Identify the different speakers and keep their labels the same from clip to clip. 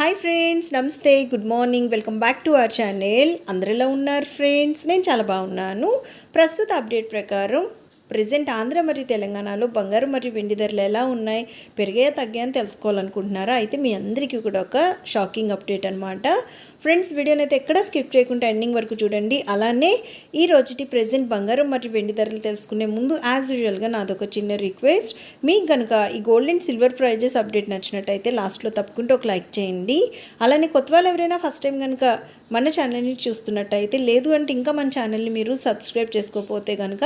Speaker 1: Hi friends నమస్తే good morning welcome back to our channel అందరిలో ఉన్నారు ఫ్రెండ్స్ నేను చాలా బాగున్నాను. ప్రస్తుత అప్డేట్ ప్రకారం ప్రజెంట్ ఆంధ్ర మరియు తెలంగాణలో బంగారు మరియు వెండి ధరలు ఎలా ఉన్నాయి పెరిగాయా తగ్గాయని తెలుసుకోవాలనుకుంటున్నారా? అయితే మీ అందరికీ కూడా ఒక షాకింగ్ అప్డేట్ అనమాట ఫ్రెండ్స్ వీడియోని అయితే ఎక్కడ స్కిప్ చేయకుండా ఎండింగ్ వరకు చూడండి. అలానే ఈ రోజుటి ప్రజెంట్ బంగారం మరియు వెండి ధరలు తెలుసుకునే ముందు యాజ్ యూజువల్గా నాదొక చిన్న రిక్వెస్ట్. మీకు కనుక ఈ gold and silver prizes update నచ్చినట్టయితే లాస్ట్లో తప్పకుండా ఒక లైక్ చేయండి. అలానే కొత్త వాళ్ళు ఎవరైనా ఫస్ట్ టైం కనుక మన ఛానల్ని చూస్తున్నట్టయితే లేదు అంటే ఇంకా మన ఛానల్ని మీరు సబ్స్క్రైబ్ చేసుకోకపోతే కనుక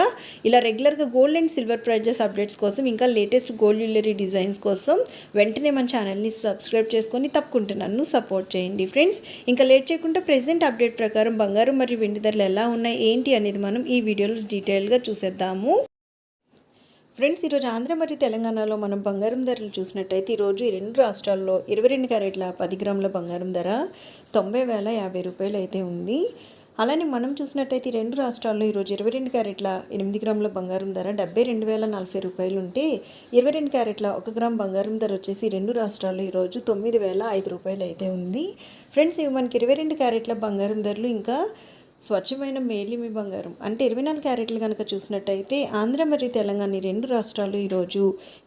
Speaker 1: ఇలా రెగ్యులర్ రెగ్యులర్గా gold and silver prizes updates కోసం ఇంకా లేటెస్ట్ గోల్డ్ జ్యువెలరీ డిజైన్స్ కోసం వెంటనే మన ఛానల్ని సబ్స్క్రైబ్ చేసుకొని తప్పకుండా నన్ను సపోర్ట్ చేయండి ఫ్రెండ్స్ ఇంకా లేట్ చేయకుండా ప్రెసెంట్ అప్డేట్ ప్రకారం బంగారం మరియు వెండి ధరలు ఎలా ఉన్నాయి ఏంటి అనేది మనం ఈ వీడియోలో డీటెయిల్గా చూసేద్దాము. ఫ్రెండ్స్ ఈరోజు ఆంధ్ర మరియు తెలంగాణలో మనం బంగారం ధరలు చూసినట్టయితే ఈరోజు ఈ రెండు రాష్ట్రాల్లో ఇరవై రెండు క్యారెట్ల పది గ్రాముల బంగారం ధర తొంభై వేల యాభై రూపాయలు అయితే ఉంది. అలానే మనం చూసినట్టయితే ఈ రెండు రాష్ట్రాల్లో ఈరోజు ఇరవై రెండు క్యారెట్ల ఎనిమిది గ్రాముల బంగారం ధర డెబ్బై రెండు వేల నలభై రూపాయలు ఉంటే ఇరవై రెండు క్యారెట్ల ఒక గ్రామ్ బంగారం ధర వచ్చేసి రెండు రాష్ట్రాల్లో ఈరోజు తొమ్మిది వేల ఐదు రూపాయలు అయితే ఉంది. ఫ్రెండ్స్ ఇవి మనకి ఇరవై రెండు క్యారెట్ల బంగారం ధరలు ఇంకా స్వచ్ఛమైన మేలిమి బంగారం. అంటే ఇరవై నాలుగు క్యారెట్లు కనుక చూసినట్టయితే ఆంధ్ర మరియు తెలంగాణ రెండు రాష్ట్రాలు ఈరోజు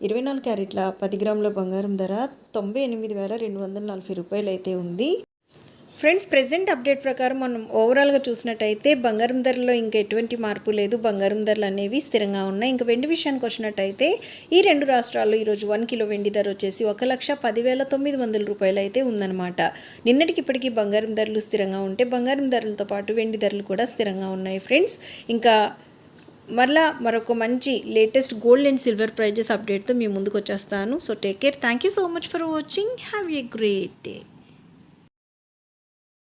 Speaker 1: ఇరవై నాలుగు క్యారెట్ల పది గ్రాముల బంగారం ధర తొంభై ఎనిమిది వేల రెండు వందల నలభై రూపాయలు అయితే ఉంది. ఫ్రెండ్స్ ప్రెసెంట్ అప్డేట్ ప్రకారం మనం ఓవరాల్గా చూసినట్టయితే బంగారం ధరలో ఇంకా ఎటువంటి మార్పు లేదు. బంగారం ధరలు అనేవి స్థిరంగా ఉన్నాయి. ఇంకా వెండి విషయానికి వచ్చినట్టయితే ఈ రెండు రాష్ట్రాల్లో ఈరోజు వన్ కిలో వెండి ధర వచ్చేసి ఒక లక్ష పదివేల తొమ్మిది వందల రూపాయలు అయితే ఉందన్నమాట. నిన్నటికి ఇప్పటికీ బంగారం ధరలు స్థిరంగా ఉంటే బంగారం ధరలతో పాటు వెండి ధరలు కూడా స్థిరంగా ఉన్నాయి ఫ్రెండ్స్. ఇంకా మరలా మరొక మంచి latest gold and silver prices అప్డేట్తో మీ ముందుకు వచ్చేస్తాను. So take care. Thank you so much for watching. Have a great day.